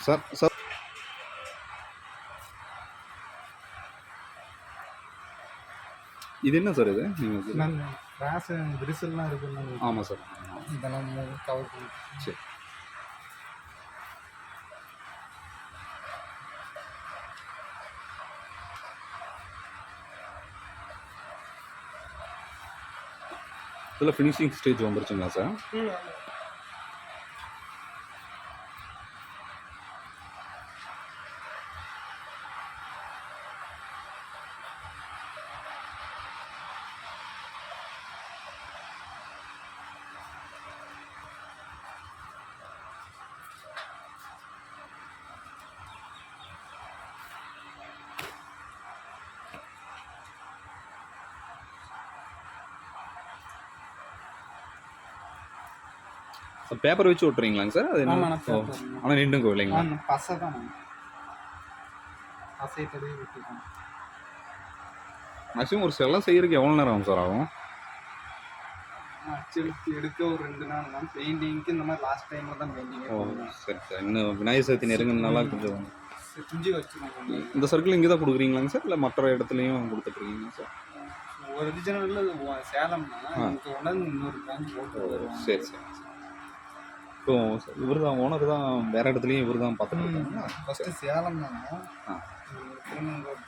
Sir sir इधर ना sir इधर नहीं नहीं கிராஸ் விரிசல்லாம் இருக்குல்ல ஆமாம் சார் இதெல்லாம் கவர் பண்ணி சரி. இதில் ஃபினிஷிங் ஸ்டேஜ் வந்துருச்சுங்களா சார் பேப்பர் வச்சு ஓட்டுறீங்களாங்க சார்? அது என்ன. ஆனால் நின்றுங்க இல்லைங்களா பசை தான் பசை தடவி விட்டுருக்கேன் மேக்ஸிமம் ஒரு செல்லாம் செய்யறதுக்கு எவ்வளோ நேரம் ஆகும் சார் ஆகும்? அச்சடிச்சு எடுக்க ஒரு ரெண்டு நாள் தான் பெயிண்டிங்க்கு இந்த மாதிரி லாஸ்ட் டைமில் தான் பெயிண்டிங் ஓ சரி சார். இன்னும் விநாயகர் சதுர்த்தி நெருங்கினால கொஞ்சம் துஞ்சி வச்சுருக்கோம் இந்த சர்க்கிள் இங்கே தான் கொடுக்குறீங்களாங்க சார்? இல்லை மற்ற இடத்துலையும் கொடுத்துட்ருக்கீங்களா சார்? ஒரிஜினல் சேலம்னா எனக்கு உடனே இன்னொரு பிரான்ச் போட்டு சரி சரி. இப்போ இவர் தான் ஓனர் தான் வேற இடத்துலையும் இவர் தான் பார்த்துட்டு இருக்காங்களா? First Salem Tirunelveli branch